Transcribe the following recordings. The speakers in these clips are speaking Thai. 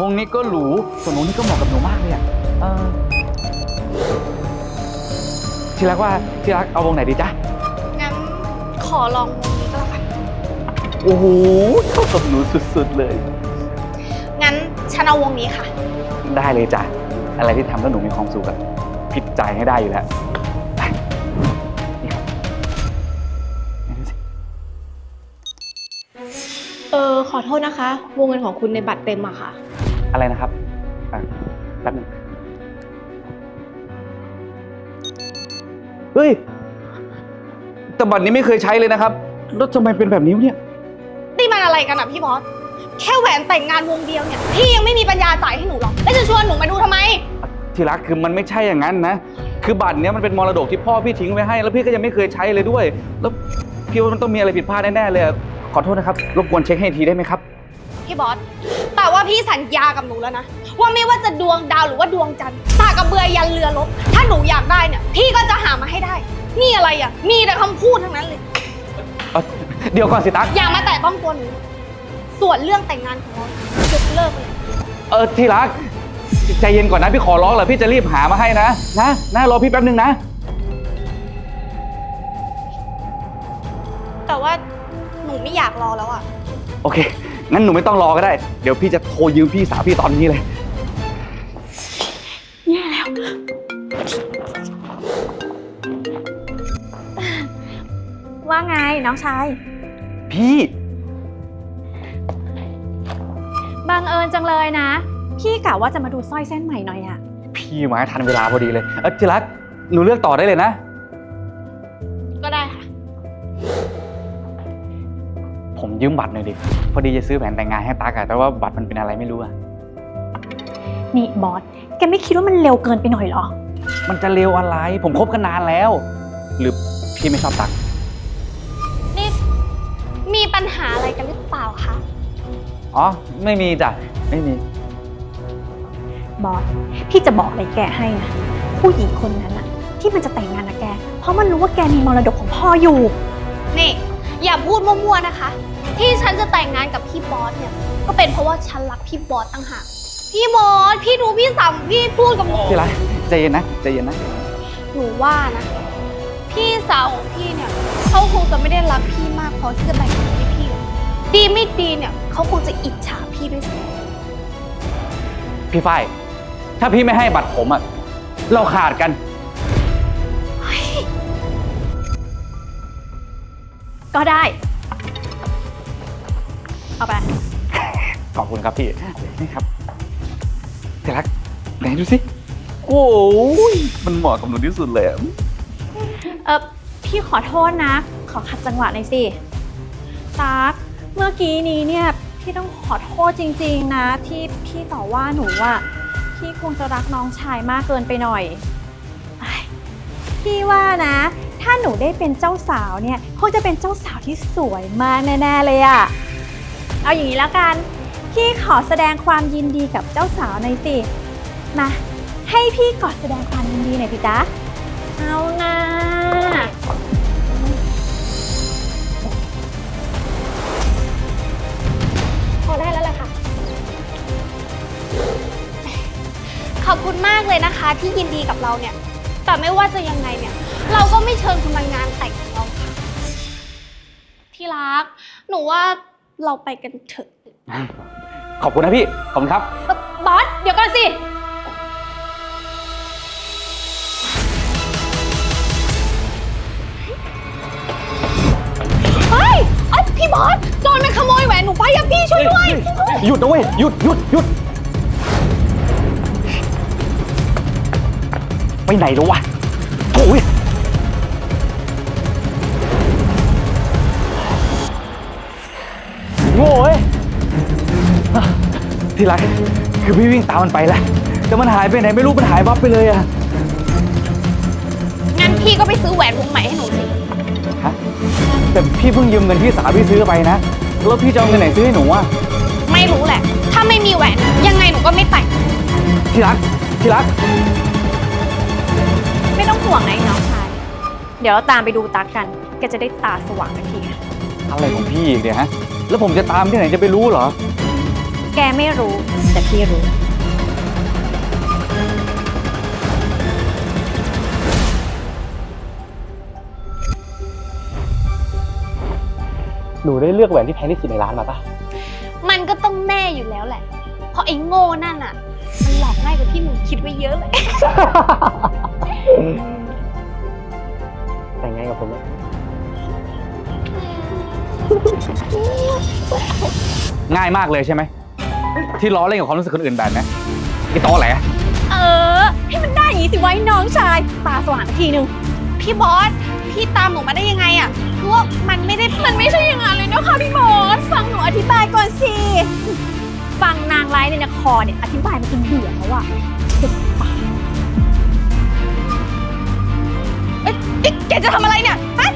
วงนี้ก็หรู ส่วนวงนี้ก็เหมาะกับหนูมากเลยอะเออที่รักว่าที่รักเอาวงไหนดีจ๊ะ งั้นขอลองวงนี้ก็แล้วกัน โอ้โห เข้ากับหนูสุดๆเลย งั้นฉันเอาวงนี้ค่ะ ได้เลยจ้ะ อะไรที่ทำแล้วหนูมีความสุขอะผิดใจให้ได้อยู่แล้วไปนี่ครับไหนดูสิเออขอโทษนะคะ วงเงินของคุณในบัตรเต็มอะค่ะ อะไรนะครับอะแป๊บนึงเฮ้ย แต่บัตรนี้ไม่เคยใช้เลยนะครับ แล้วทำไมเป็นแบบนี้วะเนี่ย นี่มันอะไรกันอะพี่บอส แค่แหวนแต่งงานวงเดียวเนี่ย พี่ยังไม่มีปัญญาจ่ายให้หนูหรอก แล้วจะชวนหนูมาดูทำไม ที่รักคือมันไม่ใช่อย่างนั้นนะ คือบัตรเนี้ยมันเป็นมรดกที่พ่อพี่ทิ้งไว้ให้ แล้วพี่ก็ยังไม่เคยใช้เลยด้วย แล้วพี่ว่ามันต้องมีอะไรผิดพลาดแน่ๆเลยอะขอโทษนะครับ รบกวนเช็คให้อีกทีได้ไหมครับ พี่บอส แต่ว่าพี่สัญญากับหนูแล้วนะ ว่าไม่ว่าจะดวงดาวหรือว่าดวงจันทร์ตากกระเบือยันเรือรบถ้าหนูอยากได้เนี่ย พี่ก็จะหามาให้ได้ นี่อะไรอะ มีแต่คำพูดทั้งนั้นเลย เอ้าเดี๋ยวก่อนสิตั๊ก อย่ามาแตะต้องตัวหนู ส่วนเรื่องแต่งงานของเรายกเลิกเลย เออที่รัก ใจเย็นก่อนนะพี่ขอร้องแหละพี่จะรีบหามาให้นะ นะนะรอพี่แป๊บนึงนะ แต่ว่าหนูไม่อยากรอแล้วอะ โอเค งั้นหนูไม่ต้องรอก็ได้ เดี๋ยวพี่จะโทรยืมพี่สาวพี่ตอนนี้เลยว่าไงน้องชาย พี่ บังเอิญจังเลยนะ พี่กะว่าจะมาดูสร้อยเส้นใหม่หน่อยอะพี่มาทันเวลาพอดีเลย เออที่รักหนูเลือกต่อได้เลยนะ ผมยืมบัตรหน่อยดิ พอดีจะซื้อแหวนแต่งงานให้ตั๊กอะแต่ว่าบัตรมันเป็นอะไรไม่รู้อะนี่บอส แกไม่คิดว่ามันเร็วเกินไปหน่อยเหรอ มันจะเร็วอะไร ผมคบกันนานแล้ว หรือพี่ไม่ชอบตั๊กนี่มีปัญหาอะไรกันหรือเปล่าคะ อ๋อ ไม่มีจ้ะ ไม่มี บอส พี่จะบอกอะไรแกให้นะ ผู้หญิงคนนั้นอะที่มันจะแต่งงานกับแก เพราะมันรู้ว่าแกมีมรดกของพ่ออยู่ นี่ อย่าพูดมั่วๆนะคะ ที่ฉันจะแต่งงานกับพี่บอสเนี่ย ก็เป็นเพราะว่าฉันรักพี่บอสต่างหาก พี่บอสพี่ดูพี่สัมพี่พูดกับหนูที่รักใจเย็นนะใจเย็นนะ หนูว่านะ พี่สาวของพี่เนี่ยเขาคงจะไม่ได้รักพี่มากพอที่จะแต่งงานให้พี่หรอกดีไม่ดีเนี่ยเขาคงจะอิจฉาพี่ด้วยซ้พี่ฝ้ายถ้าพี่ไม่ให้บัตรผมอะเราขาดกัน ก็ได้ เอาไป ขอบคุณครับพี่ นี่ครับที่รักไหนดูสิ โอ้ยมันเหมาะกับหนูที่สุดเลยอะเออพี่ขอโทษนะ ขอขัดจังหวะหน่อยสิตั๊กเมื่อกี้นี้เนี่ย พี่ต้องขอโทษจริง ๆ นะ ที่พี่ต่อว่าหนูว่าพี่คงจะรักน้องชายมากเกินไปหน่อยไอ้พี่ว่านะ ถ้าหนูได้เป็นเจ้าสาวเนี่ยคงจะเป็นเจ้าสาวที่สวยมากแน่ๆเลยอะเอาอย่างนี้แล้วกัน พี่ขอแสดงความยินดีกับเจ้าสาวหน่อยสิมาให้พี่กอดแสดงความยินดีหน่อยสิจ๊ะเอานะพอได้แล้วแหละค่ะ ขอบคุณมากเลยนะคะที่ยินดีกับเราเนี่ย แต่ไม่ว่าจะยังไงเนี่ย เราก็ไม่เชิญคุณมางานแต่งของเราค่ะ ที่รัก หนูว่าเราไปกันเถอะขอบคุณนะพี่ ขอบคุณครับเอ่อบอส เดี๋ยวก่อนสิ เฮ้ยเอ้ยพี่บอส โจรมันขโมยแหวนหนูไปอะพี่ช่วยด้วย หยุดนะเว้ย หยุดหยุดหยุดไปไหนแล้ววะโอ้ยโง่ ที่รักคือพี่วิ่งตามมันไปแล้วแต่มันหายไปไหนไม่รู้มันหายวับไปเลยอะงั้นพี่ก็ไปซื้อแหวนวงใหม่ให้หนูสิ ฮะแต่พี่เพิ่งยืมเงินพี่สาวพี่ซื้อไปนะแล้วพี่จะเอาเงินไหนซื้อให้หนูอะไม่รู้แหละ ถ้าไม่มีแหวนยังไงหนูก็ไม่แต่ง ที่รักที่รัก ไม่ต้องห่วงนะไอ้น้องชาย เดี๋ยวเราตามไปดูตักกัน แกจะได้ตาสว่างกันที อะไรของพี่อีกเนี่ยฮะ แล้วผมจะตามที่ไหนจะไปรู้เหรอก แกไม่รู้ แต่พี่รู้ หนูได้เลือกแหวนที่แพงที่สุดในร้านมาปะมันก็ต้องแน่อยู่แล้วแหละ เพราะไอ้โง่นั่นอะ มันหลอกง่ายกว่าที่หนูคิดไว้เยอะเลย แต่งงานกับผมอะง่ายมากเลยใช่ไหม ที่ล้อเล่นกับความรู้สึกคนอื่นแบบนี้ไอ้ตอแหลเออ ให้มันได้อย่างนี้สิไว้น้องชาย ตาสว่างสักทีนึง พี่บอส พี่ตามหนูมาได้ยังไงอะคือว่ามันไม่ได้ มันไม่ใช่อย่างนั้นเลยนะคะพี่มอส ฟังหนูอธิบายก่อนสิ ฟังนางร้ายในนครเนี่ย อธิบายมาจนเบื่อแล้วอะสุดปากเอ๊ะเอ๊ะแกจะทำอะไรเนี่ยฮะ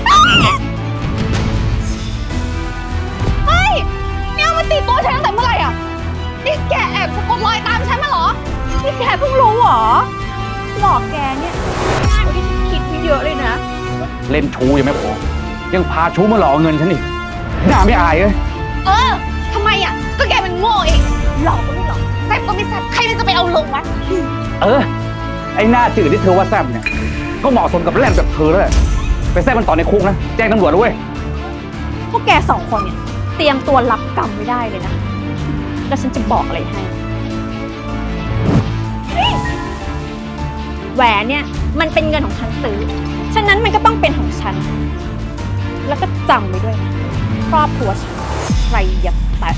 เฮ้ยเนี่ยเอามาติดตัวฉันตั้งแต่ แอบสะกดรอยตามฉันมาเหรอ นี่แกเพิ่งรู้เหรอ หลอกแกเนี่ยง่ายกว่าที่ฉันคิดไว้เยอะเลยนะ เล่นชู้ยังไม่พอ ยังพาชู้มาหลอกเอาเงินฉันอีกหน้าไม่อายเลยเออทำไมอะ ก็แกมันโง่เอง หลอกก็ไม่หลอกแซ่บก็ไม่แซ่บใครมันจะไปเอาลงวะ เออ ไอ้หน้าจืดที่เธอว่าแซ่บเนี่ย ก็เหมาะสมกับแล่นแบบเธอแล้วแหละไปแซ่บมันต่อในคุกนะ แจ้งตำรวจด้วยพวกแกสองคนเนี่ย เตรียมตัวรับกรรมไม่ได้เลยนะ แล้วฉันจะบอกอะไรให้ แหวนเนี่ยมันเป็นเงินของฉันซื้อ ฉะนั้นมันก็ต้องเป็นของฉัน แล้วก็จำไว้ด้วยนะครอบครัวฉันใครอย่าแตะ